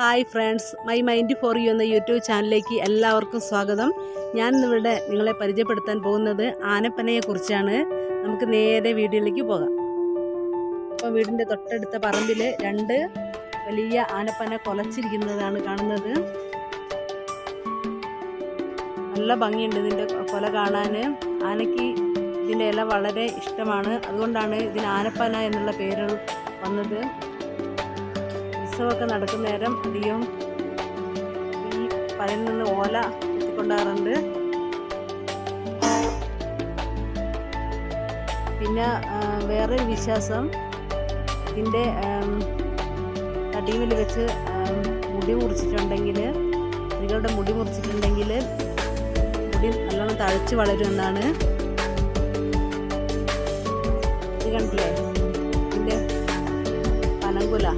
Hi friends my mind for you എന്ന YouTube ചാനലിലേക്ക് എല്ലാവർക്കും സ്വാഗതം. ഞാൻ ഇന്നിവിടെ നിങ്ങളെ പരിചയപ്പെടുത്താൻ പോകുന്നത് ആനപ്പനയെക്കുറിച്ചാണ് നമുക്ക് നേരെ വീഡിയോയിലേക്ക് പോകാം. അപ്പോൾ വീടിന്റെ തൊട്ടടുത്ത പറമ്പിൽ രണ്ട് വലിയ ആനപ്പന കൊലച്ചിരിക്കുന്നതാണ് കാണുന്നത്. നല്ല ഭംഗിയുണ്ട് ഇതിന്റെ കൊല കാണാൻ ആനയ്ക്ക് ഇതിന്റെ ഇല വളരെ ഇഷ്ടമാണ്. അതുകൊണ്ടാണ് ഇതിന് ആനപ്പന എന്നുള്ള പേര് വന്നത്. ഉത്സവമൊക്കെ നടക്കുന്ന നേരം അധികം ഈ പഴയിൽ നിന്ന് ഓല എത്തിക്കൊണ്ടാറുണ്ട്. പിന്നെ വേറെ വിശ്വാസം. ഇതിന്റെ തടിയിൽ വെച്ച് മുടി മുറിച്ചിട്ടുണ്ടെങ്കിൽ സ്ത്രീകളുടെ മുടി മുറിച്ചിട്ടുണ്ടെങ്കിൽ മുടി നല്ലോണം തഴച്ച് വളരുമെന്നാണ്. ഇത് കണ്ടില്ലേ? ഇതിന്റെ പനങ്കുല.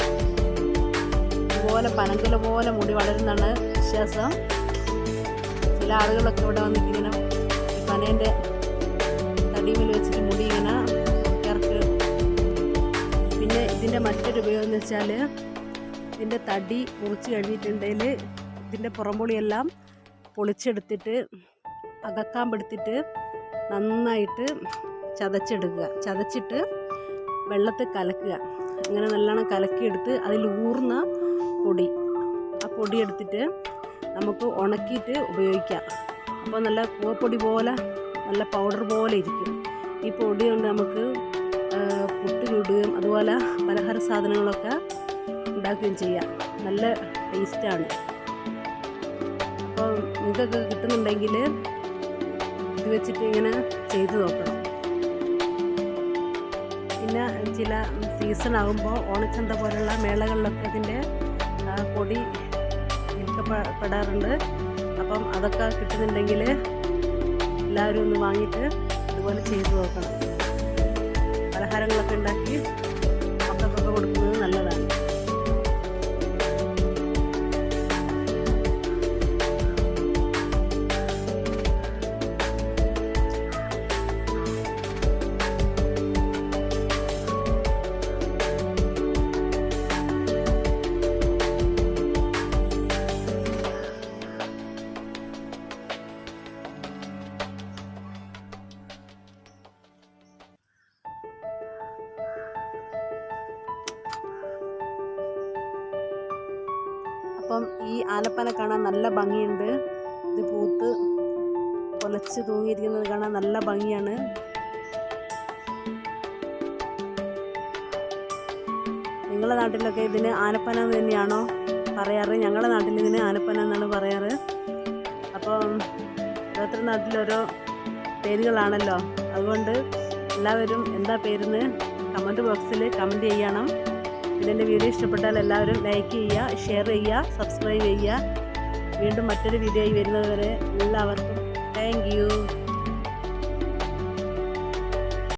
ഇതുപോലെ പനങ്കുല പോലെ മുടി വളരുന്നതാണ് വിശ്വാസം. ചില ആളുകളൊക്കെ ഇവിടെ വന്നിട്ട് ഈ പനേന്റെ തടിമിൽ വെച്ചിട്ട് മുടി ഇങ്ങനെ ഇറക്ക് പിന്നെ ഇതിന്റെ മറ്റൊരു ഉപയോഗം എന്ന് വെച്ചാൽ ഇതിന്റെ തടി മുറിച്ച് കഴിഞ്ഞിട്ടുണ്ടെങ്കിൽ ഇതിന്റെ പുറംപൊളിയെല്ലാം പൊളിച്ചെടുത്തിട്ട് അകക്കാൻ പെടുത്തിട്ട് നന്നായിട്ട് ചതച്ചെടുക്കുക. ചതച്ചിട്ട് വെള്ളത്തിൽ കലക്കുക. അങ്ങനെ നല്ലോണം കലക്കിയെടുത്ത് അതിൽ ഊർന്ന പൊടി. ആ പൊടി എടുത്തിട്ട് നമുക്ക് ഉണക്കിയിട്ട് ഉപയോഗിക്കാം. അപ്പോൾ നല്ല പൂവപ്പൊടി പോലെ നല്ല പൗഡർ പോലെ ഇരിക്കും. ഈ പൊടി കൊണ്ട് നമുക്ക് പുട്ട് ചൂടുകയും അതുപോലെ പലഹാര സാധനങ്ങളൊക്കെ ഉണ്ടാക്കുകയും ചെയ്യാം. നല്ല ടേസ്റ്റാണ് അപ്പോൾ നിങ്ങൾക്കൊക്കെ കിട്ടുന്നുണ്ടെങ്കിൽ ഇത് വെച്ചിട്ട് ഇങ്ങനെ ചെയ്തു നോക്കണം. പിന്നെ ചില സീസൺ ആകുമ്പോൾ ഓണച്ചന്ത പോലുള്ള മേളകളിലൊക്കെ ഇതിന്റെ ആ, പൊടി വിൽക്കപ്പെടാറുണ്ട് അപ്പം അതൊക്കെ കിട്ടുന്നുണ്ടെങ്കിൽ എല്ലാവരും ഒന്ന് വാങ്ങിയിട്ട് ഇതുപോലെ ചെയ്തു നോക്കണം. പലഹാരങ്ങളൊക്കെ ഉണ്ടാക്കി മക്കൾക്കൊക്കെ കൊടുക്കുന്നത് നല്ലതാണ്. അപ്പം ഈ ആലപ്പന കാണാൻ നല്ല ഭംഗിയുണ്ട്. ഇത് പൂത്ത് കൊലച്ച് തൂങ്ങിയിരിക്കുന്നത് കാണാൻ നല്ല ഭംഗിയാണ്. നിങ്ങളുടെ നാട്ടിലൊക്കെ ഇതിന് ആനപ്പന എന്ന് തന്നെയാണോ പറയാറ്? ഞങ്ങളുടെ നാട്ടിൽ ഇതിന് ആനപ്പന എന്നാണ് പറയാറ്. അപ്പം ഓരോരുത്തരുടെ നാട്ടിലോരോ പേരുകളാണല്ലോ. അതുകൊണ്ട് എല്ലാവരും എന്താ പേരെന്ന് കമന്റ് ബോക്സിൽ കമന്റ് ചെയ്യണം. ഇതിന്റെ വീഡിയോ ഇഷ്ടപ്പെട്ടാൽ എല്ലാവരും ലൈക്ക് ചെയ്യുക ഷെയർ ചെയ്യുക സബ്സ്ക്രൈബ് ചെയ്യുക. വീണ്ടും മറ്റൊരു വീഡിയോ ആയി വരുന്നത് വരെ എല്ലാവർക്കും താങ്ക്